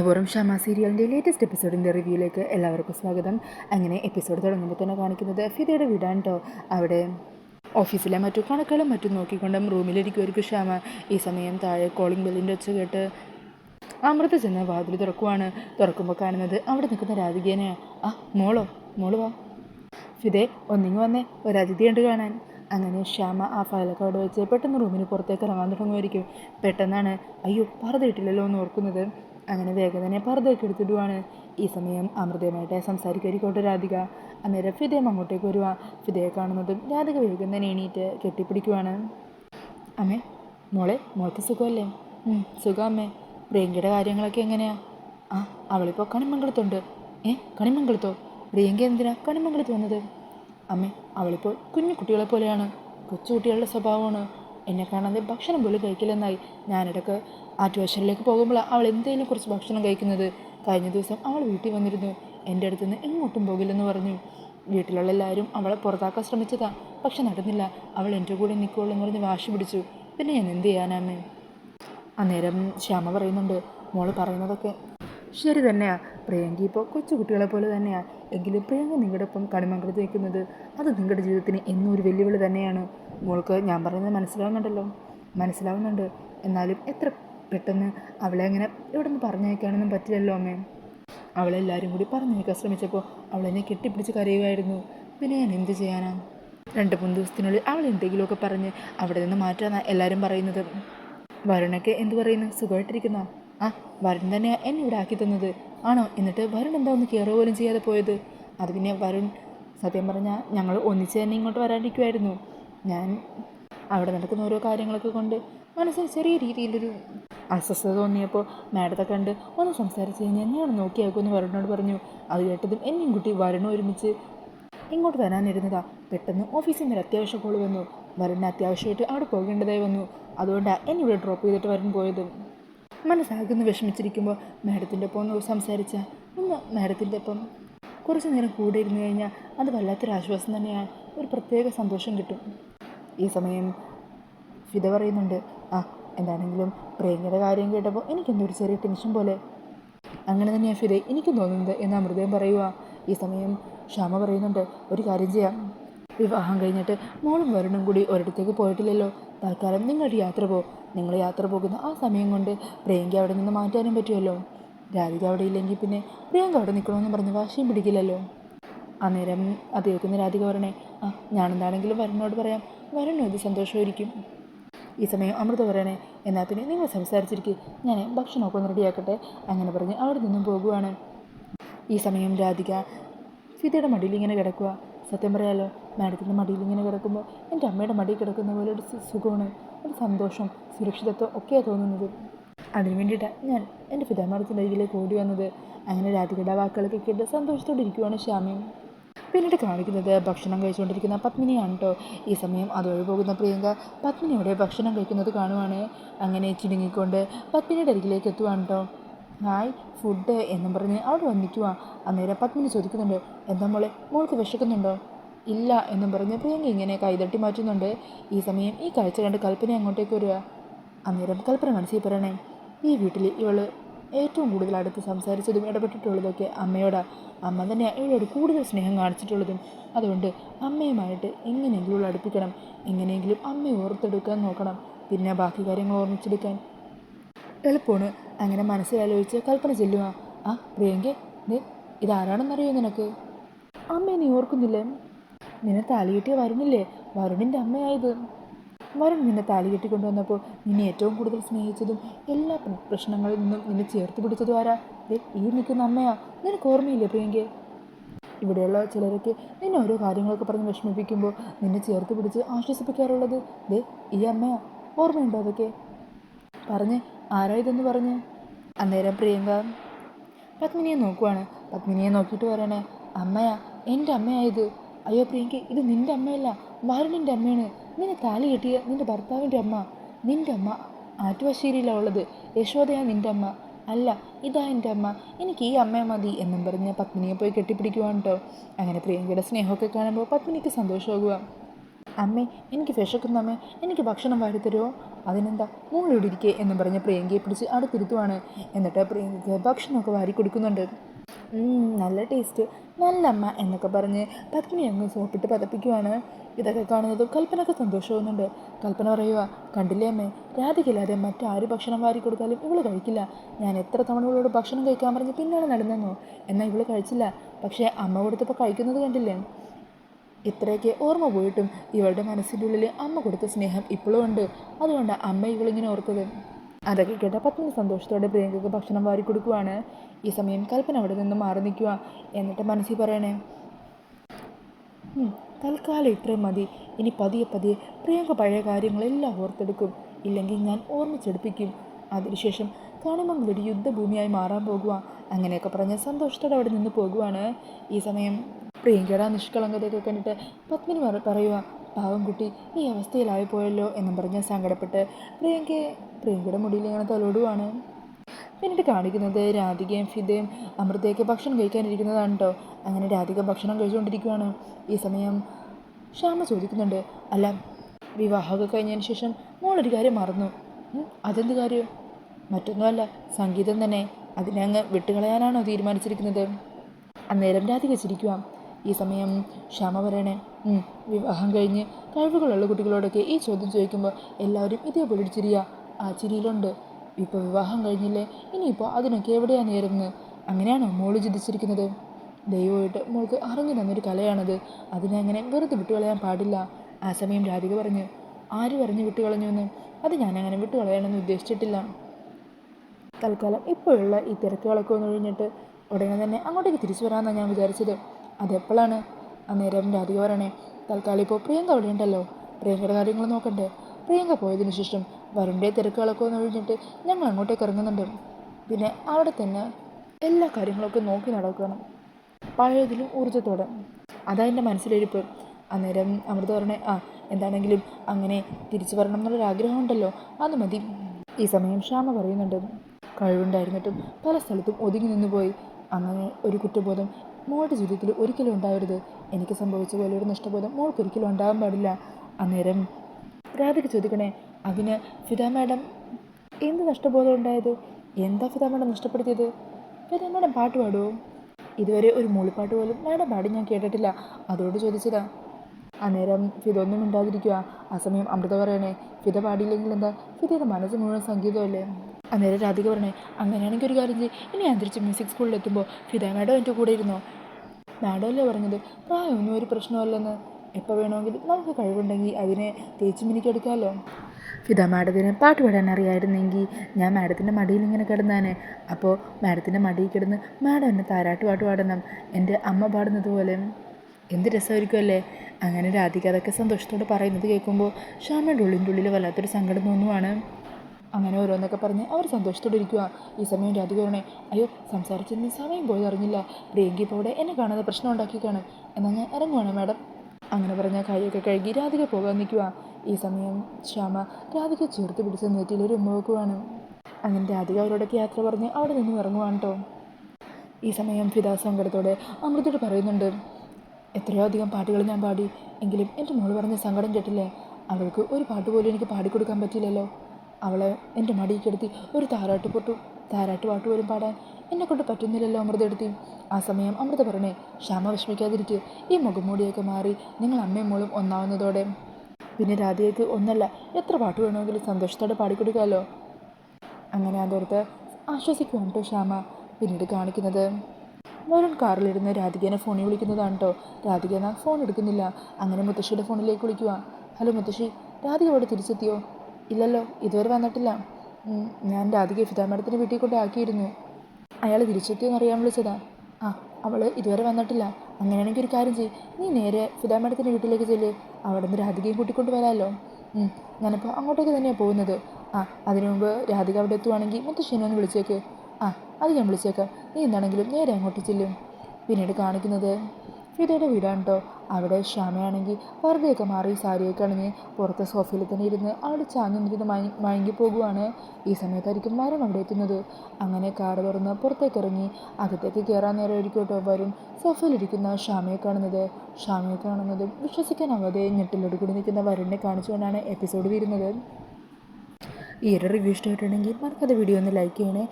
സ്നേഹപൂർവം ഷമ സീരിയലിന്റെ ലേറ്റസ്റ്റ് എപ്പിസോഡിന്റെ റിവ്യൂയിലേക്ക് എല്ലാവർക്കും സ്വാഗതം. അങ്ങനെ എപ്പിസോഡ് തുടങ്ങുമ്പോൾ തന്നെ കാണിക്കുന്നത് ഫിദയുടെ വീടാണ് കേട്ടോ അവിടെ ഓഫീസിലെ മറ്റു കണക്കുകളും മറ്റും നോക്കിക്കൊണ്ടും റൂമിലിരിക്കുമായിരിക്കും ക്ഷമ ഈ സമയം താഴെ കോളിംഗ് ബെല്ലിന്റെ ഒച്ച കേട്ട് അമൃത ചെന്ന് വാതിൽ തുറക്കുവാണ്. തുറക്കുമ്പോൾ കാണുന്നത് അവിടെ നിൽക്കുന്ന രാധികേനെയാണ് ആ മോളോ മോൾ വാ. ഫിദേ ഒന്നിങ്ങ് വന്നേ ഒരു അതിഥിയുണ്ട് കാണാൻ. അങ്ങനെ ശ്യാമ ആ ഫയലൊക്കെ അവിടെ വെച്ച് പെട്ടെന്ന് റൂമിന് പുറത്തേക്ക് ഇറങ്ങാൻ തുടങ്ങുമായിരിക്കും പെട്ടെന്നാണ് അയ്യോ ഇട്ടില്ലല്ലോ എന്ന് ഓർക്കുന്നത്. അങ്ങനെ വേഗം തന്നെ പർദ്ദയൊക്കെ എടുത്തിടുവാണ്. ഈ സമയം അമൃതയുമായിട്ട് സംസാരിക്കുമായിരിക്കോട്ടെ രാധിക. അന്നേരം ഫിദയം അങ്ങോട്ടേക്ക് വരുവാ. ഫിദയെ കാണുന്നതും രാധിക വേഗം തന്നെ എണീറ്റ് കെട്ടിപ്പിടിക്കുവാണ്. അമ്മേ മോളെ മോൾക്ക് സുഖമല്ലേ? സുഖം അമ്മേ. പ്രിയങ്കയുടെ കാര്യങ്ങളൊക്കെ എങ്ങനെയാ? ആ അവളിപ്പോൾ കണിമംഗലത്തുണ്ട് ഏ കണിമംഗലത്തോ പ്രിയങ്ക എന്തിനാ കണിമംഗലത്ത് വന്നത്? അമ്മേ അവളിപ്പോൾ കുഞ്ഞു കുട്ടികളെ പോലെയാണ്. കൊച്ചു കുട്ടികളുടെ സ്വഭാവമാണ്. എന്നെ കാണാതെ ഭക്ഷണം പോലും കഴിക്കില്ലെന്നായി. ഞാനിടക്ക് ട്യൂഷനിലേക്ക് പോകുമ്പോൾ അവൾ എന്തെങ്കിലും കുറച്ച് ഭക്ഷണം കഴിക്കുന്നത്. കഴിഞ്ഞ ദിവസം അവൾ വീട്ടിൽ വന്നിരുന്നു. എന്റെ അടുത്ത് നിന്ന് എങ്ങോട്ടും പോകില്ലെന്ന് പറഞ്ഞു. വീട്ടിലുള്ള എല്ലാവരും അവളെ പുറത്താക്കാൻ ശ്രമിച്ചതാ. പക്ഷെ നടന്നില്ല. അവൾ എന്റെ കൂടെ നിൽക്കുള്ളൂ എന്ന് പറഞ്ഞ് വാശി പിടിച്ചു. പിന്നെ ഞാൻ എന്ത് ചെയ്യാനാമേ? അന്നേരം ശ്യാമ പറയുന്നുണ്ട്. മോൾ പറയുന്നതൊക്കെ ശരി തന്നെയാ. പ്രിയങ്കി ഇപ്പോൾ കൊച്ചു കുട്ടികളെ പോലെ തന്നെയാണ് എങ്കിലും പ്രിയങ്ക നിങ്ങളുടെ ഒപ്പം കണിമംഗലത്ത് നിൽക്കുന്നത് അത് നിങ്ങളുടെ ജീവിതത്തിന് എന്നും ഒരു വെല്ലുവിളി തന്നെയാണ്. മോൾക്ക് ഞാൻ പറയുന്നത് മനസ്സിലാവുന്നുണ്ടല്ലോ. മനസ്സിലാവുന്നുണ്ട്. എന്നാലും എത്ര പെട്ടെന്ന് അവളെ അങ്ങനെ ഇവിടെ നിന്ന് പറഞ്ഞയക്കാനൊന്നും പറ്റില്ലല്ലോ അമ്മേ. അവളെല്ലാവരും കൂടി പറഞ്ഞേക്കാൻ ശ്രമിച്ചപ്പോൾ അവളെന്നെ കെട്ടിപ്പിടിച്ച് കരയുമായിരുന്നു പിന്നെ ഞാൻ എന്ത് ചെയ്യാനാ? രണ്ട് മൂന്ന് ദിവസത്തിനുള്ളിൽ അവൾ എന്തെങ്കിലുമൊക്കെ പറഞ്ഞ് അവിടെ നിന്ന് മാറ്റാന്നാണ് എല്ലാവരും പറയുന്നത്. വരുണൊക്കെ എന്ത് പറയുന്നു? സുഖമായിട്ടിരിക്കുന്ന? ആ വരുൺ തന്നെയാണ് എന്നെ ഇവിടെ ആക്കി തന്നത്. ആണോ? എന്നിട്ട് വരുൺ എന്താ ഒന്ന് കയറുക പോലും ചെയ്യാതെ പോയത്? അത് പിന്നെ വരുൺ സത്യം പറഞ്ഞാൽ ഞങ്ങൾ ഒന്നിച്ച് തന്നെ ഇങ്ങോട്ട് വരാണ്ടിരിക്കുമായിരുന്നു ഞാൻ അവിടെ നടക്കുന്ന ഓരോ കാര്യങ്ങളൊക്കെ കൊണ്ട് മനസ്സിന് ചെറിയ രീതിയിലൊരു അസ്വസ്ഥത തോന്നിയപ്പോൾ മാഡത്തെ കണ്ട് ഒന്ന് സംസാരിച്ച് കഴിഞ്ഞാൽ ഞാൻ നോക്കിയാക്കുമെന്ന് വരുണോട് പറഞ്ഞു. അത് കേട്ടതും എന്നെയും കുട്ടി വരുണ ഒരുമിച്ച് ഇങ്ങോട്ട് വരാനിരുന്നതാ. പെട്ടെന്ന് ഓഫീസിൽ നിന്ന് അത്യാവശ്യ കോൾ വന്നു. വരുണിന് അത്യാവശ്യമായിട്ട് അവിടെ പോകേണ്ടതായി വന്നു. അതുകൊണ്ടാണ് എന്നെ ഇവിടെ ഡ്രോപ്പ് ചെയ്തിട്ട് വരുൺ പോയത്. മനസ്സാകുന്ന വിഷമിച്ചിരിക്കുമ്പോൾ മാഡത്തിന്റെ ഒപ്പം ഒന്ന് സംസാരിച്ച? ഒന്ന് മാഡത്തിന്റെ ഒപ്പം കുറച്ച് നേരം കൂടെ ഇരുന്ന് കഴിഞ്ഞാൽ അത് വല്ലാത്തൊരു ആശ്വാസം തന്നെയാണ് ഒരു പ്രത്യേക സന്തോഷം കിട്ടും. ഈ സമയം ഫിത പറയുന്നുണ്ട് ആ എന്താണെങ്കിലും പ്രേമിയുടെ കാര്യം കേട്ടപ്പോൾ എനിക്കെന്തോ ഒരു ചെറിയ ടെൻഷൻ പോലെ. അങ്ങനെ തന്നെയാണ് ഫിദ എനിക്ക് തോന്നുന്നത് എന്ന് അമൃതയും പറയുക ഈ സമയം ക്ഷമ പറയുന്നുണ്ട് ഒരു കാര്യം ചെയ്യാം. വിവാഹം കഴിഞ്ഞിട്ട് മോളും വരണം കൂടി ഒരിടത്തേക്ക് പോയിട്ടില്ലല്ലോ. തൽക്കാലം നിങ്ങളൊരു യാത്ര പോ. നിങ്ങൾ യാത്ര പോകുന്ന ആ സമയം കൊണ്ട് പ്രിയങ്ക അവിടെ നിന്ന് മാറ്റാനും പറ്റുമല്ലോ. രാധിക അവിടെ ഇല്ലെങ്കിൽ പിന്നെ പ്രിയങ്ക അവിടെ നിൽക്കണമെന്ന് പറഞ്ഞ് വാശിയും പിടിക്കില്ലല്ലോ. അന്നേരം കേൾക്കുന്ന രാധിക പറയണേ ആ ഞാനെന്താണെങ്കിലും വരനോട് പറയാം. വരനോ ഇത് സന്തോഷമായിരിക്കും. ഈ സമയം അമൃത പറയണേ എന്നാൽ പിന്നെ നിങ്ങൾ സംസാരിച്ചിരിക്കും. ഞാൻ ഭക്ഷണമൊക്കെ ഒന്ന് റെഡിയാക്കട്ടെ. അങ്ങനെ പറഞ്ഞ് അവിടെ നിന്നും പോകുവാണ്. ഈ സമയം രാധിക സീതയുടെ മടിയിൽ ഇങ്ങനെ കിടക്കുക സത്യം പറയാലോ മാഡത്തിന്റെ മടിയിൽ ഇങ്ങനെ കിടക്കുമ്പോൾ എന്റെ അമ്മയുടെ മടിയിൽ കിടക്കുന്ന പോലെ ഒരു സുഖമാണ് ഒരു സന്തോഷം സുരക്ഷിതത്വം ഒക്കെയാണ് തോന്നുന്നത്. അതിന് വേണ്ടിയിട്ടാണ് ഞാൻ എന്റെ പിതാമരത്തിന്റെ അരികിലേക്ക് ഓടി വന്നത്. അങ്ങനെ കിടവാക്കുകളൊക്കെ വാക്കുകളൊക്കെ കേട്ട് സന്തോഷത്തോടെ ഇരിക്കുവാണ് ശ്യാമയും പിന്നീട് കാണിക്കുന്നത് ഭക്ഷണം കഴിച്ചുകൊണ്ടിരിക്കുന്ന പത്മിനിയാണ് കേട്ടോ ഈ സമയം അതുവഴി പോകുന്ന പ്രിയങ്ക പത്മിനിയോടെ ഭക്ഷണം കഴിക്കുന്നത് കാണുവാണ്. അങ്ങനെ ചിടുങ്ങിക്കൊണ്ട് പത്മിനിയുടെ അരികിലേക്ക് എത്തുവാണ് കേട്ടോ ഹായ് ഫുഡ് എന്നും പറഞ്ഞ് അവിടെ വന്നിക്കുക അന്നേരം പത്മിനി ചോദിക്കുന്നുണ്ട് എന്താ മോളെ മോൾക്ക് വിശക്കുന്നുണ്ടോ? ഇല്ല എന്നും പറഞ്ഞ് പ്രിയങ്ക ഇങ്ങനെ കൈതട്ടി മാറ്റുന്നുണ്ട്. ഈ സമയം ഈ കാഴ്ച കണ്ട് കൽപ്പന അങ്ങോട്ടേക്ക് വരിക. അന്നേരം കൽപ്പന മനസ്സിൽ പറയണേ ഈ വീട്ടിൽ ഇവൾ ഏറ്റവും കൂടുതൽ അടുത്ത് സംസാരിച്ചതും ഇടപെട്ടിട്ടുള്ളതൊക്കെ അമ്മയോടാ. അമ്മ തന്നെയാണ് ഇവളോട് കൂടുതൽ സ്നേഹം കാണിച്ചിട്ടുള്ളതും. അതുകൊണ്ട് അമ്മയുമായിട്ട് എങ്ങനെയെങ്കിലും ഇവളെ അടുപ്പിക്കണം. എങ്ങനെയെങ്കിലും അമ്മയെ ഓർത്തെടുക്കാൻ നോക്കണം. പിന്നെ ബാക്കി കാര്യങ്ങൾ ഓർമ്മിച്ചെടുക്കാൻ. എളുപ്പമാണ്. അങ്ങനെ മനസ്സിലാലോചിച്ച് കൽപ്പന ചെല്ലുക. ആ പ്രിയങ്കെ ഇതാരാണെന്നറിയോ നിനക്ക്? അമ്മയെ നീ ഓർക്കുന്നില്ലേ? നിന്നെ താലി കെട്ടിയ വരുണില്ലേ? വരുണിന്റെ അമ്മയായത്. വരുൺ നിന്നെ താലി കൊണ്ടുവന്നപ്പോൾ നിന്നെ ഏറ്റവും കൂടുതൽ സ്നേഹിച്ചതും എല്ലാ പ്രശ്നങ്ങളിൽ നിന്നും നിന്നെ ചേർത്ത് പിടിച്ചതും ആരാ? ഈ നിൽക്കുന്ന അമ്മയാ. നിനക്ക് ഓർമ്മയില്ലേ പ്രിയങ്കെ? ഇവിടെയുള്ള ചിലരൊക്കെ നിന്നെ ഓരോ കാര്യങ്ങളൊക്കെ പറഞ്ഞ് വിഷമിപ്പിക്കുമ്പോൾ നിന്നെ ചേർത്ത് പിടിച്ച് ആശ്വസിപ്പിക്കാറുള്ളത്. ദേ ഈ അമ്മയാ. ഓർമ്മയുണ്ടോ അതൊക്കെ? പറഞ്ഞ് ആരാ ഇതെന്ന് പറഞ്ഞ്. അന്നേരം പ്രിയങ്ക പത്മിനിയെ നോക്കുവാണ്. പത്മിനിയെ നോക്കിയിട്ട് പറയണേ അമ്മയാ എന്റെ അമ്മയായത്. അയ്യോ പ്രിയങ്ക ഇത് നിന്റെ അമ്മയല്ല വരുണിന്റെ അമ്മയാണ്. നിന്നെ താലി കെട്ടിയ നിന്റെ ഭർത്താവിന്റെ അമ്മ. നിന്റെ അമ്മ ആറ്റുവശ്ശേരിയിലാണ് ഉള്ളത്. യശോദയാ നിന്റെ അമ്മ. അല്ല ഇതാ എന്റെ അമ്മ. എനിക്ക് ഈ അമ്മയെ മതി എന്നും പറഞ്ഞ് പത്മിനിയെ പോയി കെട്ടിപ്പിടിക്കുവാണ് കേട്ടോ അങ്ങനെ പ്രിയങ്കയുടെ സ്നേഹമൊക്കെ കാണുമ്പോൾ പത്മിനിക്ക് സന്തോഷമാകുക അമ്മേ എനിക്ക് വിശക്കുന്ന അമ്മേ. എനിക്ക് ഭക്ഷണം വാരി തരുമോ അതിനെന്താ? മൂളിടിക്കേ എന്ന് പറഞ്ഞ് പ്രിയങ്കയെ പിടിച്ച് അടുത്തിരുത്തുവാണ്. എന്നിട്ട് പ്രിയങ്കയ്ക്ക് ഭക്ഷണമൊക്കെ വാരി കൊടുക്കുന്നുണ്ട്. നല്ല ടേസ്റ്റ് നല്ല അമ്മ എന്നൊക്കെ പറഞ്ഞ് പത്മിനി അങ്ങ് സോപ്പിട്ട് പതപ്പിക്കുവാണ്. ഇതൊക്കെ കാണുന്നതും കൽപ്പനക്ക് സന്തോഷമാവുന്നുണ്ട് കൽപ്പന പറയുക കണ്ടില്ലേ അമ്മേ രാധികയില്ലാതെ മറ്റാര് ഭക്ഷണം വാരി കൊടുത്താലും ഇവൾ കഴിക്കില്ല. ഞാൻ എത്ര തവണ ഇവളോട് ഭക്ഷണം കഴിക്കാൻ പറഞ്ഞ് പിന്നാണ് നടന്നെന്നോ എന്നാൽ ഇവൾ കഴിച്ചില്ല. പക്ഷേ അമ്മ കൊടുത്തപ്പോൾ കഴിക്കുന്നത് കണ്ടില്ലേ? ഇത്രയൊക്കെ ഓർമ്മ പോയിട്ടും ഇവളുടെ മനസ്സിന്റെ ഉള്ളിൽ അമ്മ കൊടുത്ത സ്നേഹം ഇപ്പോഴും ഉണ്ട്. അതുകൊണ്ട് അമ്മ ഇവളിങ്ങനെ ഓർത്തത്. അതൊക്കെ കേട്ട പത്നി സന്തോഷത്തോടെ പ്രിയങ്കയ്ക്ക് ഭക്ഷണം വാരി കൊടുക്കുവാണ്. ഈ സമയം കൽപ്പന അവിടെ നിന്ന് മാറി നിൽക്കുക എന്നിട്ട് മനസ്സിൽ പറയണേ തൽക്കാലം ഇത്രയും മതി. ഇനി പതിയെ പതിയെ പ്രിയങ്ക പഴയ കാര്യങ്ങളെല്ലാം ഓർത്തെടുക്കും. ഇല്ലെങ്കിൽ ഞാൻ ഓർമ്മിച്ചെടുപ്പിക്കും. അതിനുശേഷം കാണുമ്പോൾ ഒരു യുദ്ധഭൂമിയായി മാറാൻ പോകുക അങ്ങനെയൊക്കെ പറഞ്ഞ് സന്തോഷത്തോടെ അവിടെ നിന്ന് പോകുവാണ്. ഈ സമയം പ്രിയങ്കയുടെ നിഷ്കളങ്കതയൊക്കെ കണ്ടിട്ട് പത്മിനി പറ- പറയുക പാവം കുട്ടി ഈ അവസ്ഥയിലായി പോയല്ലോ എന്നും പറഞ്ഞ് സങ്കടപ്പെട്ട് പ്രിയങ്കയെ പ്രിയങ്കയുടെ മുടിയിൽ ഇങ്ങനെ തലോടുവാണ്. പിന്നീട് കാണിക്കുന്നത് രാധികയും ഫിദയും അമൃതയൊക്കെ ഭക്ഷണം കഴിക്കാനിരിക്കുന്നതാണ് കേട്ടോ അങ്ങനെ രാധിക ഭക്ഷണം കഴിച്ചുകൊണ്ടിരിക്കുകയാണ് ഈ സമയം ക്ഷാമ ചോദിക്കുന്നുണ്ട് അല്ല വിവാഹമൊക്കെ കഴിഞ്ഞതിന് ശേഷം മോളൊരു കാര്യം മറന്നു. അതെന്ത് കാര്യം? മറ്റൊന്നുമല്ല സംഗീതം തന്നെ. അതിനെ അങ്ങ് വിട്ടുകളയാനാണോ തീരുമാനിച്ചിരിക്കുന്നത്? അന്നേരം രാധിക ചിരിക്കുക ഈ സമയം ക്ഷാമപരേണ വിവാഹം കഴിഞ്ഞ് കഴിവുകളുള്ള കുട്ടികളോടൊക്കെ ഈ ചോദ്യം ചോദിക്കുമ്പോൾ എല്ലാവരും ഇതേപോലെ ഒരു ചിരിയ ആ ചിരിയിലുണ്ട്. ഇപ്പോൾ വിവാഹം കഴിഞ്ഞില്ലേ? ഇനിയിപ്പോൾ അതിനൊക്കെ എവിടെയാണ് നേരുന്നത് അങ്ങനെയാണോ മോൾ ചിന്തിച്ചിരിക്കുന്നത്? ദൈവമായിട്ട് മോൾക്ക് അറിഞ്ഞു തന്നൊരു കലയാണത്. അതിനെ അങ്ങനെ വെറുതെ വിട്ടുകളയാൻ പാടില്ല. ആ സമയം രാധിക പറഞ്ഞു ആര് പറഞ്ഞു വിട്ടുകളഞ്ഞു എന്ന്? അത് ഞാനങ്ങനെ വിട്ടുകളയാനൊന്നും ഉദ്ദേശിച്ചിട്ടില്ല. തൽക്കാലം ഇപ്പോഴുള്ള ഈ തിരക്കുകളൊക്കെ ഒന്ന് കഴിഞ്ഞിട്ട് ഉടനെ തന്നെ അങ്ങോട്ടേക്ക് തിരിച്ചു വരാമെന്നാണ് ഞാൻ വിചാരിച്ചത്. അതെപ്പോഴാണ് അന്നേരം രാധിക പറയണേ തൽക്കാലം ഇപ്പോൾ പ്രിയങ്ക അവിടെ ഉണ്ടല്ലോ. പ്രിയങ്കയുടെ കാര്യങ്ങൾ നോക്കണ്ടേ? പ്രിയങ്ക പോയതിന് ശേഷം വരുണിന്റെ തിരക്കുകളൊക്കെ ഒന്ന് കഴിഞ്ഞിട്ട് ഞങ്ങൾ അങ്ങോട്ടേക്ക് ഇറങ്ങുന്നുണ്ട്. പിന്നെ അവിടെ തന്നെ എല്ലാ കാര്യങ്ങളൊക്കെ നോക്കി നടക്കണം പഴയതിലും ഊർജത്തോടെ. അതാ എന്റെ മനസ്സിലിരിപ്പ്. അന്നേരം അമൃത പറഞ്ഞേ ആ എന്താണെങ്കിലും അങ്ങനെ തിരിച്ചു വരണം എന്നുള്ളൊരു ആഗ്രഹമുണ്ടല്ലോ അത് മതി. ഈ സമയം ക്ഷാമ പറയുന്നുണ്ട്. കഴിവുണ്ടായിരുന്നിട്ടും പല സ്ഥലത്തും ഒതുങ്ങി നിന്നുപോയി. അങ്ങനെ ഒരു കുറ്റബോധം മോളുടെ ജീവിതത്തിൽ ഒരിക്കലും ഉണ്ടാവരുത്. എനിക്ക് സംഭവിച്ച പോലെ ഒരു നഷ്ടബോധം മോൾക്ക് ഒരിക്കലും ഉണ്ടാകാൻ പാടില്ല. അന്നേരം രാധയ്ക്ക് ചോദിക്കണേ അതിന് ഫിദ മാഡം എന്ത് നഷ്ടബോധം ഉണ്ടായത്? എന്താ ഫിദ മാഡം നഷ്ടപ്പെടുത്തിയത്? ഫിദ മാഡം പാട്ട് പാടുമോ ഇതുവരെ ഒരു മൂളിപ്പാട്ട് പോലും മാഡം പാടി ഞാൻ കേട്ടിട്ടില്ല. അതോട് ചോദിച്ചതാ. അന്നേരം ഫിദ ഒന്നും മിണ്ടാതിരിക്കുക ആ സമയം അമൃത പറയണേ ഫിദ പാടിയില്ലെങ്കിൽ എന്താ? ഫിദയുടെ മനസ്സ് മുഴുവൻ സംഗീതമല്ലേ? അന്നേരം രാധിക പറഞ്ഞേ അങ്ങനെയാണെങ്കിൽ ഒരു കാര്യം ചെയ്യും. ഇനി ഞാൻ തിരിച്ച് മ്യൂസിക് സ്കൂളിൽ എത്തുമ്പോൾ ഫിദ മാഡം എന്റെ കൂടെ ഇരുന്നോ? മാഡം അല്ലേ പറഞ്ഞത്? പ്രായമൊന്നും ഒരു പ്രശ്നമല്ലെന്ന് എപ്പോൾ വേണമെങ്കിലും നമുക്ക് കഴിവുണ്ടെങ്കിൽ അതിനെ തേച്ച് മിനിക്കെടുക്കാമല്ലോ ഫിദ മാഡത്തിന് പാട്ട് പാടാൻ അറിയായിരുന്നെങ്കിൽ ഞാൻ മാഡത്തിന്റെ മടിയിൽ ഇങ്ങനെ കിടന്നാനേ. അപ്പോൾ മാഡത്തിന്റെ മടിയിൽ കിടന്ന് മാഡം എന്നെ താരാട്ട് പാട്ട് പാടണം. എന്റെ അമ്മ പാടുന്നത് പോലെ. എന്ത് രസമായിരിക്കുമല്ലേ അങ്ങനെ രാധിക അതൊക്കെ സന്തോഷത്തോടെ പറയുന്നത് കേൾക്കുമ്പോൾ ശ്യാമയുടെ ഉള്ളിന്റെ ഉള്ളിൽ വല്ലാത്തൊരു സങ്കടം തോന്നുവാണ്. അങ്ങനെ ഓരോന്നൊക്കെ പറഞ്ഞ് അവർ സന്തോഷത്തോടെ ഇരിക്കുക ഈ സമയം രാധിക പറയണേ അയ്യോ സംസാരിച്ചിരുന്ന സമയം പോയി അറിഞ്ഞില്ല. പ്രിയങ്കി ഇപ്പോൾ അവിടെ എന്നെ കാണാതെ പ്രശ്നം ഉണ്ടാക്കിക്കാണ് കാണും എന്നാൽ ഞാൻ ഇറങ്ങുവാണ് മാഡം. അങ്ങനെ പറഞ്ഞ കൈയൊക്കെ കഴുകി രാധിക പോകാൻ നിൽക്കുക ഈ സമയം ശ്യാമ രാധിക ചേർത്ത് പിടിച്ച് നെറ്റിയിൽ ഒരു ഉമ്മ വെക്കുവാണ്. അങ്ങനെ രാധിക അവരോടൊക്കെ യാത്ര പറഞ്ഞ് അവിടെ നിന്ന് ഇറങ്ങുവാണ് കേട്ടോ. ഈ സമയം ഫിദാ സങ്കടത്തോടെ അമൃതയോട് പറയുന്നുണ്ട് എത്രയോ അധികം പാട്ടുകൾ ഞാൻ പാടി. എങ്കിലും എന്റെ മോൾ പറഞ്ഞ സങ്കടം കേട്ടില്ലേ? അവൾക്ക് ഒരു പാട്ട് പോലും എനിക്ക് പാടിക്കൊടുക്കാൻ പറ്റില്ലല്ലോ അവളെ എന്റെ മടിയിൽ കിടത്തി ഒരു താരാട്ട് പൊട്ടു. താരാട്ട് പാട്ട് പോലും പാടാൻ എന്നെ കൊണ്ട് പറ്റുന്നില്ലല്ലോ അമൃത എടുത്തി. ആ സമയം അമൃത പറഞ്ഞേ ക്ഷാമ വിഷമിക്കാതിരിക്കുക ഈ മുഖംമൂടിയൊക്കെ മാറി നിങ്ങൾ അമ്മയും മോളും ഒന്നാവുന്നതോടെ. പിന്നെ രാധയ്ക്ക് ഒന്നല്ല എത്ര പാട്ട് വേണമെങ്കിലും സന്തോഷത്തോടെ പാടിക്കൊടുക്കാമല്ലോ അങ്ങനെ അതോർത്ത് ആശ്വസിക്കും കേട്ടോ ശ്യാമ പിന്നീട് കാണിക്കുന്നത്. വരുൺ കാറിലിരുന്ന് രാധികേനെ ഫോണിൽ വിളിക്കുന്നതാണ് കേട്ടോ രാധികേന ഫോൺ എടുക്കുന്നില്ല. അങ്ങനെ മുത്തശ്ശിയുടെ ഫോണിലേക്ക് വിളിക്കുക ഹലോ മുത്തശ്ശി രാധിക അവിടെ തിരിച്ചെത്തിയോ? ഇല്ലല്ലോ ഇതുവരെ വന്നിട്ടില്ല. ഞാൻ രാധിക ഫിതാ മാഡത്തിന്റെ വീട്ടിൽ കൊണ്ട് ആക്കിയിരുന്നു. അയാൾ തിരിച്ചെത്തിയെന്ന് അറിയാൻ വിളിച്ചതാ. ആ അവൾ ഇതുവരെ വന്നിട്ടില്ല. അങ്ങനെയാണെങ്കിൽ ഒരു കാര്യം ചെയ്യ്. നീ നേരെ ഫിതാ മാഡത്തിന്റെ വീട്ടിലേക്ക് ചെല്ല്. അവിടെ നിന്ന് രാധികയും കൂട്ടിക്കൊണ്ട് വരാമല്ലോ ഞാനിപ്പോൾ അങ്ങോട്ടേക്ക് തന്നെയാണ് പോകുന്നത്. ആ അതിനു മുമ്പ് രാധിക അവിടെ എത്തുവാണെങ്കിൽ മുത്തശ്ശീനെ ഒന്ന് വിളിച്ചേക്ക്. ആ അത് ഞാൻ വിളിച്ചേക്കാം. നീ എന്താണെങ്കിലും നേരെ അങ്ങോട്ട് ചെല്ലും. പിന്നീട് കാണിക്കുന്നത് ഫിദയുടെ വീടാണ് കേട്ടോ അവിടെ ശ്യാമയാണെങ്കിൽ വെറുതെയൊക്കെ മാറി സാരിയൊക്കെ അണിഞ്ഞ് പുറത്തെ സോഫയിൽ തന്നെ ഇരുന്ന് അവിടെ ചാഞ്ഞു നിന്നിരുന്ന് മയങ്ങി പോകുവാണ്. ഈ സമയത്തായിരിക്കും മരം അവിടെ എത്തുന്നത്. അങ്ങനെ കാർ തുറന്ന് പുറത്തേക്ക് ഇറങ്ങി അകത്തേക്ക് കയറാൻ നേരമായിരിക്കും കേട്ടോ വരും സോഫയിലിരിക്കുന്ന ഷാമയെ കാണുന്നത്. ശ്യാമയെ കാണുന്നതും വിശ്വസിക്കാനാവാതെ കൂടി നിൽക്കുന്ന വരുണിനെ കാണിച്ചുകൊണ്ടാണ് എപ്പിസോഡ് വരുന്നത്. ഈ ഒരു റിവ്യൂ ഇഷ്ടമായിട്ടുണ്ടെങ്കിൽ മറക്കാതെ വീഡിയോ ഒന്ന് ലൈക്ക് ചെയ്യണേ.